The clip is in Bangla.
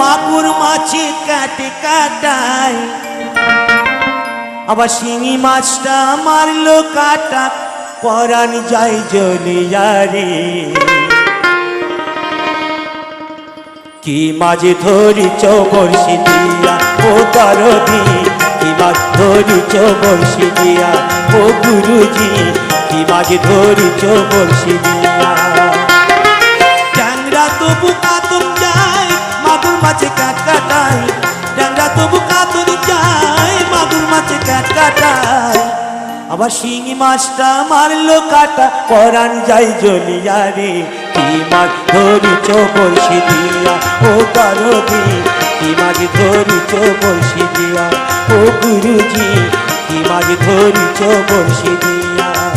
মাগুর মাছে কাটে কাটায়। আবার শিঙি মাছটা মারলো কাটা, পরাণ যাই জলিয়া রে কি মাঝে ধরি চবর্ষি দিয়া ও দরদি, কি মাছ ধরি চবর্ষি দিয়া ও গুরুজি, কি মাঝে ধরি চবর্ষি দিয়া তবু কাটায় আবার শিঙি মাছটা মারলো কাটা, পরাণ যাই জ্বলিয়া রে, কি মাছ ধরিছ বলছি দিয়া, ও কারদি কি মাছ ধরিছ বলছি দিয়া, ও গুরুজি, কি মাছ ধরিছ বলছি দিয়া।